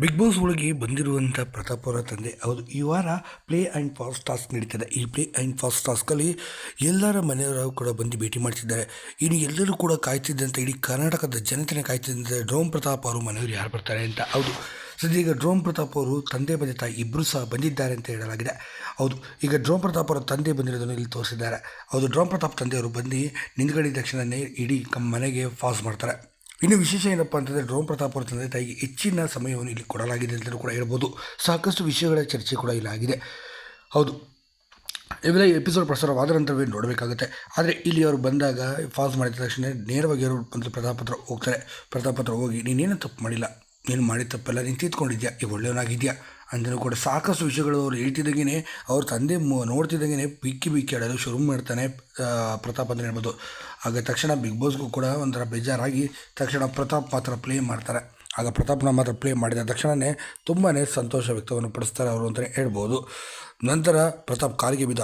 Big boss ಒಳಗೆ ಬಂದಿರುವಂಥ ಪ್ರತಾಪ್ ಅವರ ತಂದೆ. ಹೌದು, ಈ ವಾರ ಪ್ಲೇ ಆ್ಯಂಡ್ ಫಾಸ್ಟ್ ಟಾಸ್ಕ್ ನಡೀತದೆ. ಈ ಪ್ಲೇ ಆ್ಯಂಡ್ ಫಾಸ್ಟ್ ಟಾಸ್ಕಲ್ಲಿ ಎಲ್ಲರ ಮನೆಯವರು ಕೂಡ ಬಂದು ಭೇಟಿ ಮಾಡ್ತಿದ್ದಾರೆ. ಇನ್ನು ಎಲ್ಲರೂ ಕೂಡ ಕಾಯ್ತಿದ್ದಂಥ ಇಡೀ ಕರ್ನಾಟಕದ ಜನತೆನೇ ಕಾಯ್ತಿದ್ದಂತೆ ಡ್ರೋಮ್ ಪ್ರತಾಪ್ ಅವರು ಮನೆಯವರು ಯಾರು ಬರ್ತಾರೆ ಅಂತ. ಹೌದು ಸದ್ಯ ಡ್ರೋಮ್ ಪ್ರತಾಪ್ ಅವರು ತಂದೆ ಬಂದ ತಾಯಿ ಇಬ್ಬರು ಸಹ ಬಂದಿದ್ದಾರೆ ಅಂತ ಹೇಳಲಾಗಿದೆ. ಹೌದು, ಈಗ ಡ್ರೋಮ್ ಪ್ರತಾಪ್ ಅವರ ತಂದೆ ಬಂದಿರೋದನ್ನು ಇಲ್ಲಿ ತೋರಿಸಿದ್ದಾರೆ. ಹೌದು ಡ್ರೋಮ್ ಪ್ರತಾಪ್ ತಂದೆಯವರು ಬಂದು ನಿಂತ್ಕೊಂಡಿದ ತಕ್ಷಣವೇ ಇಡೀ ಮನೆಗೆ ಫಾಸ್ ಮಾಡ್ತಾರೆ. ಇನ್ನು ವಿಶೇಷ ಏನಪ್ಪ ಅಂತಂದರೆ ಡ್ರೋನ್ ಪ್ರತಾಪ್ ತಂದೆ ತಾಯಿಗೆ ಹೆಚ್ಚಿನ ಸಮಯವನ್ನು ಇಲ್ಲಿ ಕೊಡಲಾಗಿದೆ ಅಂತಲೂ ಕೂಡ ಹೇಳ್ಬೋದು. ಸಾಕಷ್ಟು ವಿಷಯಗಳ ಚರ್ಚೆ ಕೂಡ ಇಲ್ಲಾಗಿದೆ ಹೌದು. ಇವೆಲ್ಲ ಎಪಿಸೋಡ್ ಪ್ರಸಾರವಾದ ನಂತರವೇ ನೋಡಬೇಕಾಗುತ್ತೆ. ಆದರೆ ಇಲ್ಲಿ ಅವರು ಬಂದಾಗ ಫಾಸ್ ಮಾಡಿದ ತಕ್ಷಣ ನೇರವಾಗಿ ಅವರು ಬಂದು ಪ್ರತಾಪ್ ಹೋಗ್ತಾರೆ. ಪ್ರತಾಪ್ ಹೋಗಿ, ನೀನೇನು ತಪ್ಪು ಮಾಡಿಲ್ಲ? ನೀನು ಮಾಡಿ ತಪ್ಪೆಲ್ಲ ನೀನು ತಿದ್ಕೊಂಡಿದ್ಯಾ ಈಗ ಒಳ್ಳೆಯವನಾಗಿದ್ಯಾ? ಅಂದರೂ ಕೂಡ ಸಾಕಷ್ಟು ವಿಷಯಗಳು ಅವ್ರು ಹೇಳ್ತಿದ್ದಾಗೇ ಅವ್ರ ತಂದೆ ನೋಡ್ತಿದ್ದಾಗೇ ಬಿಕ್ಕಿ ಬಿಕ್ಕಿ ಆಡೋದು ಶುರು ಮಾಡ್ತಾನೆ ಪ್ರತಾಪ್ ಅಂತ ಹೇಳ್ಬೋದು. ಆಗ ತಕ್ಷಣ ಬಿಗ್ ಬಾಸ್ಗೂ ಕೂಡ ಒಂಥರ ಬೇಜಾರಾಗಿ ತಕ್ಷಣ ಪ್ರತಾಪ್ ಮಾತ್ರ ಪ್ಲೇ ಮಾಡ್ತಾರೆ. ಆಗ ಪ್ರತಾಪ್ನ ಮಾತ್ರ ಪ್ಲೇ ಮಾಡಿದ ತಕ್ಷಣವೇ ತುಂಬಾ ಸಂತೋಷ ವ್ಯಕ್ತವನ್ನು ಪಡಿಸ್ತಾರೆ ಅವರು ಅಂತಲೇ ಹೇಳ್ಬೋದು. ನಂತರ ಪ್ರತಾಪ್ ಕಾಲಿಗೆ ಬಿದ್ದು